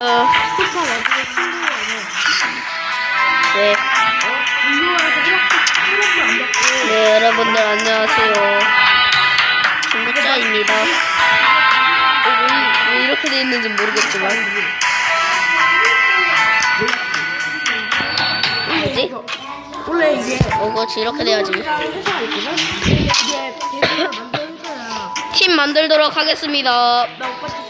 어, 스파 나중에. 네. 어? 안 받고. 네, 여러분들 안녕하세요. 중국자입니다. 어, 왜, 왜 이렇게 돼 있는지 모르겠지만. 뭐지? 원래 이게 어, 그렇지. 이렇게 돼야지. 회사가 있거든? 이게. 팀 만들도록 하겠습니다. 나 오빠.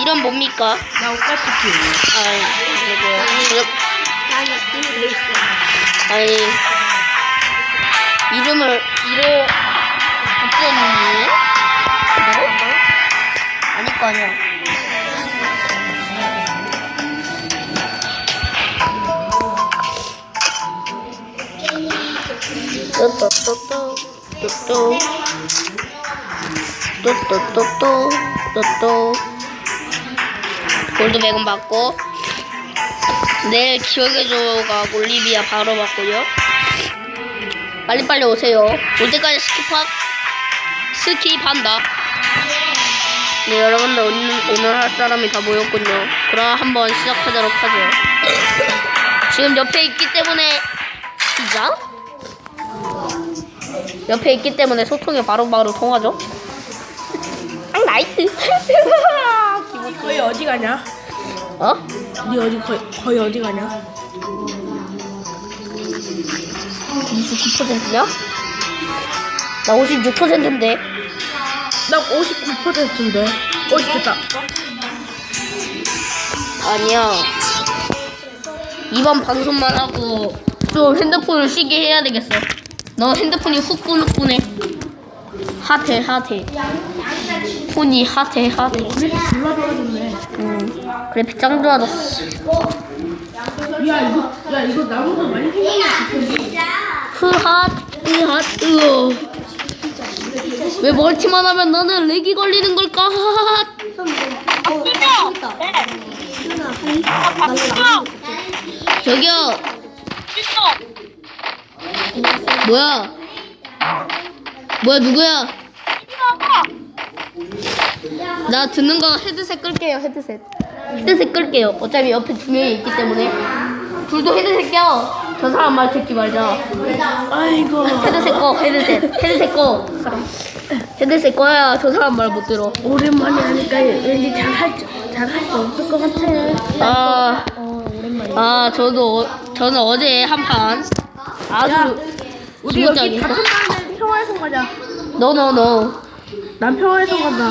이름 뭡니까? 나 오빠 특히. 아이, 아니, 이미 돼 있어. 아니. 이름을, 이름, 바꾸었는데? 그대로? 아닐 거 아니야. 또또또또 또또 또또또또 또또. 골드백은 받고 내일 기억의 조가 올리비아 바로 받고요. 빨리빨리 오세요. 올 때까지 스킵하 스킵한다. 네 여러분들 오늘, 오늘 할 사람이 다 모였군요. 그럼 한번 시작하도록 하죠. 지금 옆에 있기 때문에 시작. 옆에 있기 때문에 소통이 바로바로 통하죠. 아 나이스 거의 어디 가냐? 어? 니 어디 거의, 거의 어디 가냐? 29%냐? 나 56%인데 나 59%인데. 어, 됐다. 아니야 이번 방송만 하고 좀 핸드폰을 쉬게 해야 되겠어 너 핸드폰이 후끈후끈해 핫해 핫해 폰이 핫해 핫해. 음, 그래픽 짱 좋아졌어. 야, 이거, 야, 이거 나보다 많이 생겼네. 흐핫 으핫 으어 왜 멀티만 하면 나는 렉이 걸리는 걸까? 핫 저기요. 뭐야? 뭐야 누구야 나 듣는 거 헤드셋 끌게요 헤드셋 헤드셋 끌게요 어차피 옆에 두 명이 있기 때문에 둘도 헤드셋 껴저 사람 말 듣지 말자 아이고. 헤드셋 꺼 헤드셋 헤드셋 꺼 헤드셋 꺼야 저 사람 말 못 들어 오랜만에 하니까 왠지 잘할 잘할 수 없을 것 같아. 아, 어, 오랜만에. 아 저도 어- 저는 어제 한 판 아주 우리 여기 같은 반에 평화에서 가자. 너너너 난 평화에서 간다.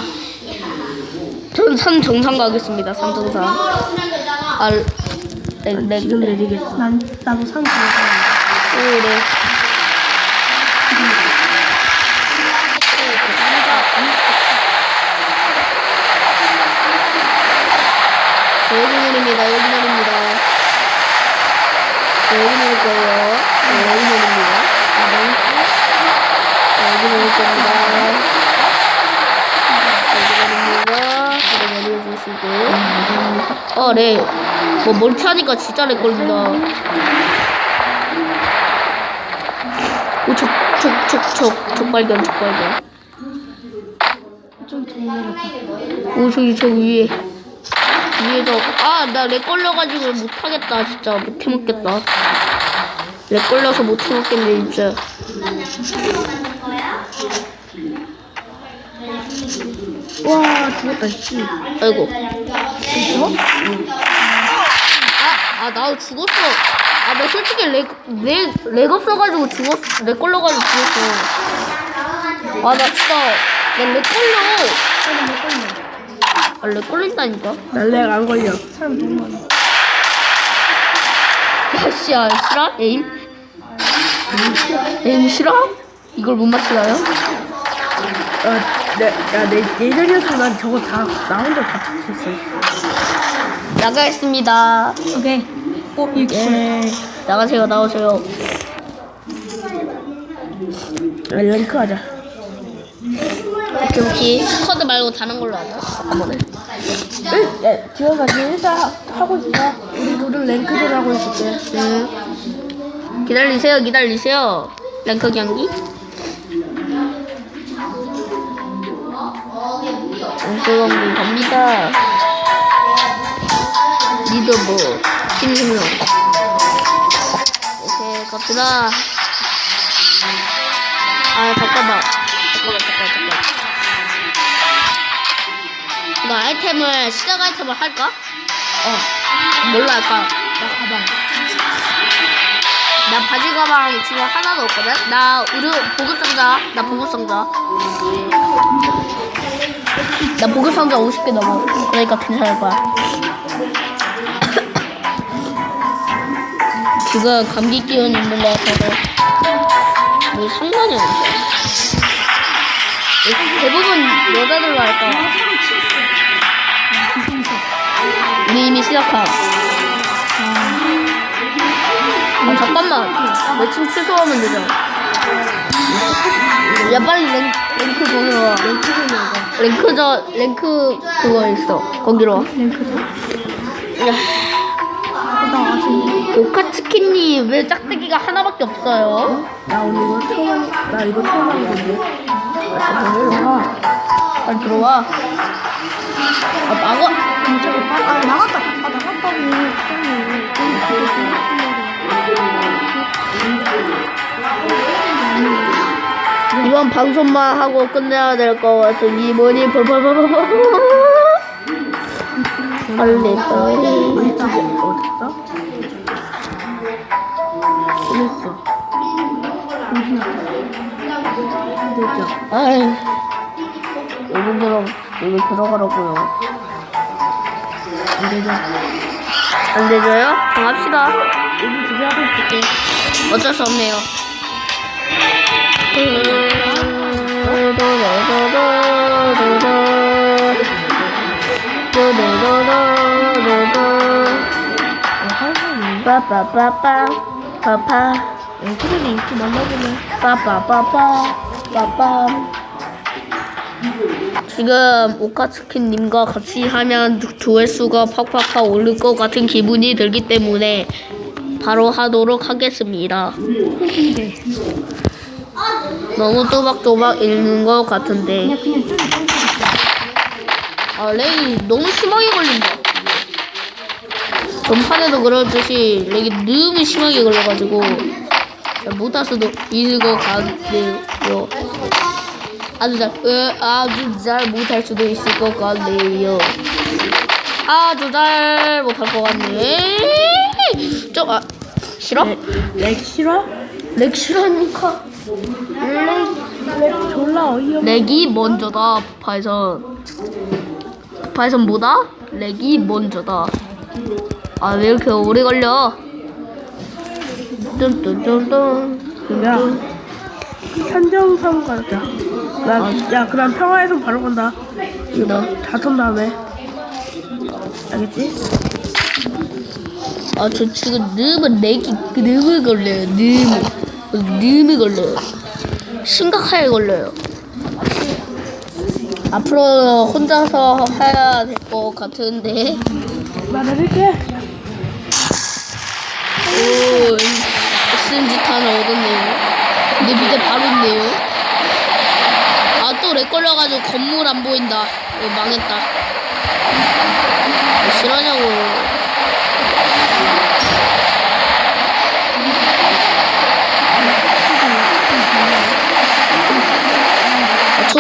저는 산 정상 가겠습니다 산 정상 아 네, 네, 지금 네. 내리겠어. 난 나도 상 정상. 오, 네. 저 여기 내립니다. 여기 내립니다. 저 여기 내릴 거예요. 저 여기 내립니다. 저 여기 내릴 겁니다. 여기 내립니다. 여기 내려주시고. 어, 네. 뭐 멀티하니까 진짜 렉 걸린다. 오, 적, 적, 적, 적, 적 발견, 적 발견. 좀 동네를. 오, 저기, 저 위에. 위에 저, 아, 나 렉 걸려가지고 못하겠다, 진짜. 못 해 먹겠다. 렉 걸려서 못 해 먹겠네, 진짜. 와 죽었다 씨. 아이고. 죽어? 아, 아, 나도 죽었어. 아, 나 솔직히 렉, 렉, 렉 없어가지고 죽었어. 렉 걸려가지고 죽었어. 아, 나 진짜, 나렉 걸려. 아, 렉 걸린다니까. 날래가 안 걸려. 사람 너무 많아. 야, 씨, 야, 싫어? 에임? 에임 싫어? 이걸 못 맞추나요? 야, 내, 야, 내 예전이었으면 난 저거 다, 나 혼자 다 착했어. 나가겠습니다. 오케이. 어, 예. 나가세요, 나오세요. 랭크 하자. 오케이, 오케이. 스쿼드 말고 다른 걸로 하자. 한번에. 일, 야, 지원아, 지 일단 하고 있어. 우리 둘은 랭크전 하고 있을게. 응. 기다리세요, 기다리세요. 랭크 경기. 우승이 갑니다. 리더보 신승용. 오케이 갑시다. 아 잠깐만. 잠깐만 잠깐 잠깐. 이거 아이템을 시작 아이템을 할까? 어. 뭘로 할까? 나 가방. 나 바지 가방 지금 하나도 없거든? 나 의료 보급 상자 나 보급 상자 나 보급상자 50개 넘어 그러니까 괜찮을 거야. 지금 감기 기운 있는 거 같아서 뭐 상관이 없어. 대부분 여자들로 할까 우리 이미 시작함 아 잠깐만. 매칭 취소하면 되죠 야 빨리 랭, 랭크 거기로 와 랭크 랭크 저 랭크 그거 있어 거기로 와 랭크죠? 야. 오카츠키님 왜 짝대기가 하나밖에 없어요? 나 오늘 이거 처음, 나 이거 처음 하는 건데. 아, 들어가. 빨리 들어와 아 나가 아, 나갔다. 아, 나갔다고. 이번 방송만 하고 끝내야 될 것 같으니 뭐니 벌벌벌벌 빨리 빨리 어딨어? 어딨어? 됐죠? 아이 여러분들은 여기 들어가라고요 안 되죠? 안 되죠요? 정합시다 여기 두개 하고 있을게. 어쩔 수 없네요. 빠빠빠빠 빠빠 앵크들이 인기 많나 보네. 빠빠빠빠 빠빠 지금 오카츠키님과 같이 하면 조회수가 팍팍팍 오를 것 같은 기분이 들기 때문에 바로 하도록 하겠습니다. 너무 또박또박 읽는 것 같은데. 아, 렉이 너무 심하게 걸린다. 전판에도 그렇듯이 렉이 너무 심하게 걸려가지고 잘 못할 수도 있을 것 같네요. 아주 잘, 으, 아주 잘 못할 수도 있을 것 같네요. 아주 잘 못할 것 같네. 좀, 아, 싫어? 렉, 렉 싫어? 렉 싫어하니까. 졸라 어이없. 렉이 먼저다, 파이선. 파이선 뭐다? 렉이 먼저다. 아, 왜 이렇게 오래 걸려? 뚠뚠뚠뚠. 야, 현정섬 가자. 나, 야, 그럼 평화의 섬 바로 간다. 너. 다턴 다음에. 알겠지? 아, 저 지금 너무 렉이 너무 걸려요. 너무. 너무 걸려요. 심각하게 걸려요. 앞으로 혼자서 해야 될 것 같은데. 나 내릴게. 오, SMG 탄을 얻었네요. 내 밑에 바로 있네요. 아, 또 렉 걸려가지고 건물 안 보인다. 이거 망했다. 뭐 싫어하냐고.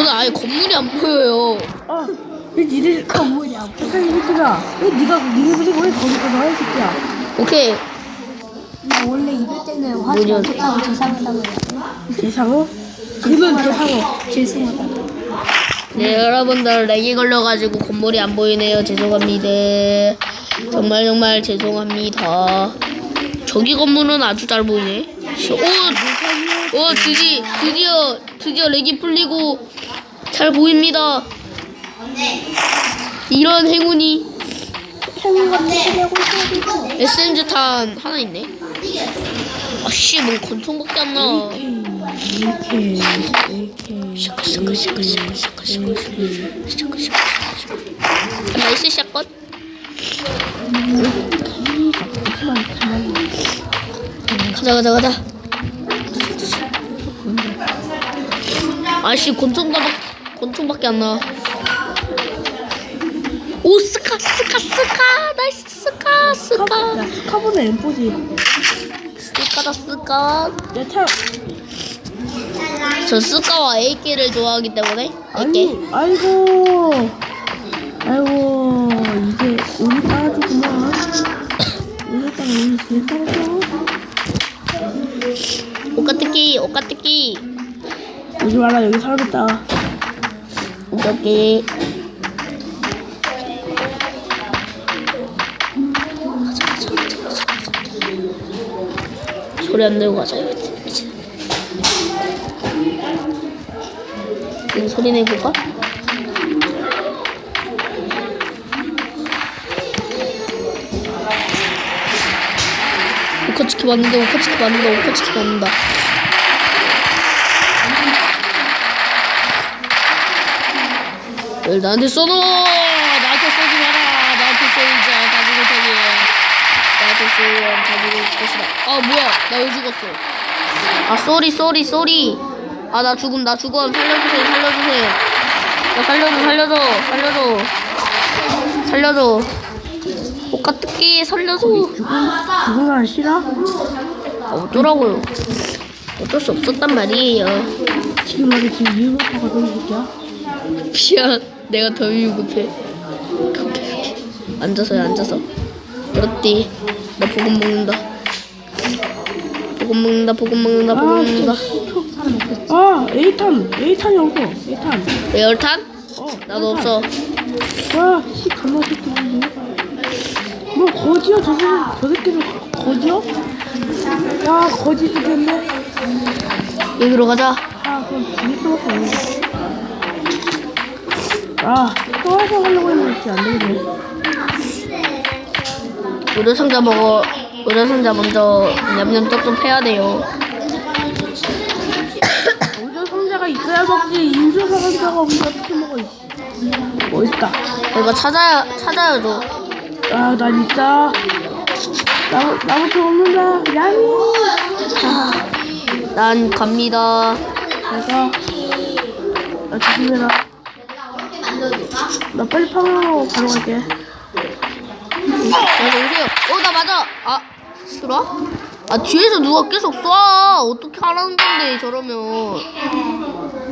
저는 아예 건물이 안 보여요. 어, 왜 니들 건물이 안 보여? 이 새끼가. 왜 니가, 니네 분이 왜 거기서 나와, 이 새끼야. 오케이. 나 원래 이럴 때는 화질 뭐냐. 안 좋다고 죄송하다고 대상호? 그건 대상호. 죄송하다. 네, 여러분들 렉이 걸려가지고 건물이 안 보이네요. 죄송합니다. 정말 정말 죄송합니다. 저기 건물은 아주 잘 보이네. 오, 오, 드디, 드디어, 드디어 렉이 풀리고 잘 보입니다. 이런 행운이 형님 SMG 탄 하나 있네. 아씨, 뭔 권총밖에 안 나와. 나이스 샷건 가자 가자 가자 아씨 권총가방 권총밖에 안 나. 오 스카 스카 스카. 나이스 스카 스카. 야 스카보다 엠포지. 스카다 스카. 내 차. 저 스카와 AK를 좋아하기 때문에 AK 아니 아이고. 아이고 이제 오늘 따라주구만. 오늘따라 오늘 제일 따라줘 오카트키 오카트키. 오지 마라 여기 사람 있다 오케이 소리 안 내고 가자. 이제 이거 소리 내볼까? 오카츠키 맞는다 오카츠키 맞는다 오카츠키 맞는다 왜 나한테 쏘노 나한테 쏘지 마라 나한테 쏘이자 가지고 타기 나한테 쏘면 가지고 것이다. 아 뭐야? 나 왜 죽었어? 아 쏘리 쏘리 쏘리. 아 나 죽음 나 죽음. 살려주세요 살려주세요. 나 살려줘 살려줘 살려줘. 살려줘. 옷가뜯기 살려줘. 죽은 사람 싫어? 아, 어쩌라고요? 어쩔 수 없었단 말이에요. 지금 말이 지금 유효파가 너무 새끼야 미안 내가 더 위급해. 오케이 오케이 앉아서요 앉아서. 그렇디. 나 보금 먹는다. 보금 먹는다 보금 먹는다 보금 아 먹는다. 아 에이탄 에이탄이 없어 에이탄. 에어탄? 어 나도 없어. 와 씨 겁나 새끼. 뭐 거지야 저 새끼 저 새끼들 거지야? 야 거지 죽겠네. 여기로 가자. 아 그럼 없네 아또 해서 하려고 했는데 안 되겠네. 의료 상자 먹어 의료 상자 먼저 냠냠 쩝쩝 해야 돼요. 우주 상자가 있어야 먹지. 인조 상자가 없는데 어떻게 먹어 이씨. 멋있다. 이거 찾아야 찾아야죠. 아 난 있다. 나, 나부터 없는다. 야미. 난 갑니다. 내가 나 조심해라 나 빨리 파밍하러 가러 갈게. 여기 오세요. 어 나 맞아. 아 싫어? 아 뒤에서 누가 계속 쏴. 어떻게 하라는 건데 저러면.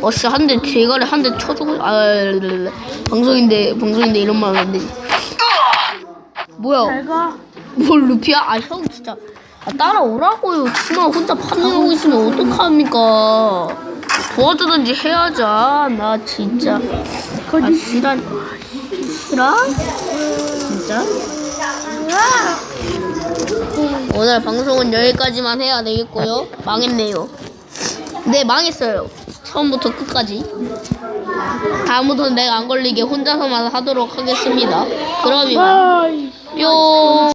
어 씨 한 대 대가리 한 대 쳐주고 아 랄랄랄. 방송인데 방송인데 이런 말 하면 안 되지. 뭐야? 잘 가. 뭘 루피야? 아 형 진짜. 아, 따라오라고요. 그만 혼자 파밍하고 있으면 어떡합니까? 도와주든지 해야지 아, 나 진짜. 아 거기 싫어 싫어? 진짜? 오늘 방송은 여기까지만 해야 되겠고요. 망했네요. 네 망했어요. 처음부터 끝까지. 다음부터는 내가 안 걸리게 혼자서만 하도록 하겠습니다. 그럼 이만 뿅